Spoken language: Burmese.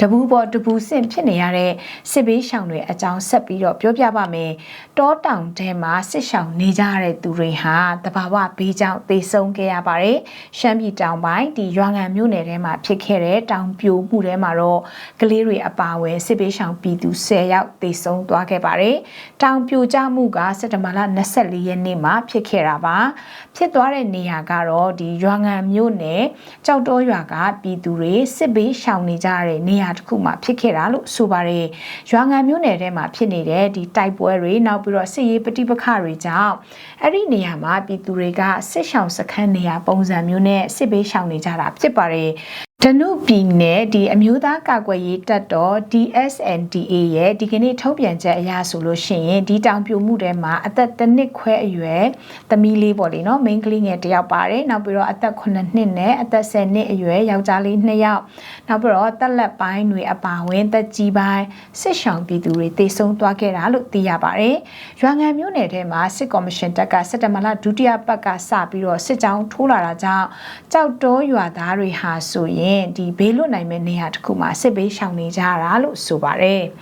တပူပေါ်တပူဆင့်ဖြစ်နေရတဲ့စစ်ဘေးရှောင်တွေအကြောင်းဆက်ပြီးတော့ပြောပြပါမယ်။တောတောင်ထဲမှာစစ်ရှောင်နေကြရတဲ့သူတွေဟာတဘာဝဘေးကြောင့်သေဆုံးခဲ့ရပါတယ်။ရှမ်းပြည်တောင်ပိုင်းဒီရွာငံမြို့နယ်ထဲမှာဖြစ်ခဲ့တဲ့တောင်ပြိုမှုထဲမှာတော့ကလေးတွေအပါအဝင်စစ်ဘေးရှောင်ပြည်သူ10ယောက်သေဆုံးသွားခဲ့ပါတယ်။တောင်ပြိုကျမှုကစက်တဘာလ24ရက်နေ့မှာဖြစ်ခဲ့တာပါ။ဖြစ်သွားတဲ့နေရာကတော့ဒီရွာငံမြို့နယ်ကြောက်တော်ရွာကပြည်သူတွေစစ်ဘေးရှောင်နေကြရတဲ့နေရာတစ်ခုမှာဖြစ်ခဲ့တာလို့ဆိုပါတယ်။ရွာငံမြို့နယ်ထဲမှာဖြစ်နေတဲ့ဒီတိုက်ပွဲတွေနောက်ပြီးတော့စစ်ရေးပဋိပက္ခတွေကြောင့်အဲ့ဒီနေရာမှာပြည်သူတွေကစစ်ရှောင်စခန်းနေရာပုံစံမျိုးနဲ့စစ်ဘေးရှောင်နေကြတာဖြစ်ပါတယ်။ဒနုပြည်နယ်ဒီအမျိုးသားကာကွယ်ရေးတပ်တော် DSNDA ရဲ့ဒီကနေ့ထုတ်ပြန်ချက်အရဆိုလို့ရှိရင်ဒီတောင်ပြိုမှုထဲမှာအသက်တစ်နှစ်ခွဲအရွယ်သမီးလေးပေါ့လေနော်မိန်းကလေးငယ်တစ်ယောက်ပါတယ်နောက်ပြီးတော့အသက်9နှစ်နဲ့အသက်10နှစ်အရွယ်ယောက်ျားလေး2ယောက် နောက်ပြီးတော့တက်လက်ပိုင်းတွေအပါဝင်သက်ကြီးပိုင်းစစ်ရှောင်ပြည်သူတွေတေဆုံးသွားခဲ့တာလို့သိရပါတယ်ရွာငံမြို့နယ်ထဲမှာစစ်ကော်မရှင်တပ်ကစက်တမလဒုတိယပတ်ကစပြီးတော့စစ်ကြောင်းထိုးလာတာကြောင့်ကြောက်တောရွာသားတွေဟာဆိုရင်ဒီဘေးလွတ်နိုင်မဲ့နေရာတစ်ခုမှာစစ်ဘေးရှောင်နေကြတာလို့ဆိုပါတယ်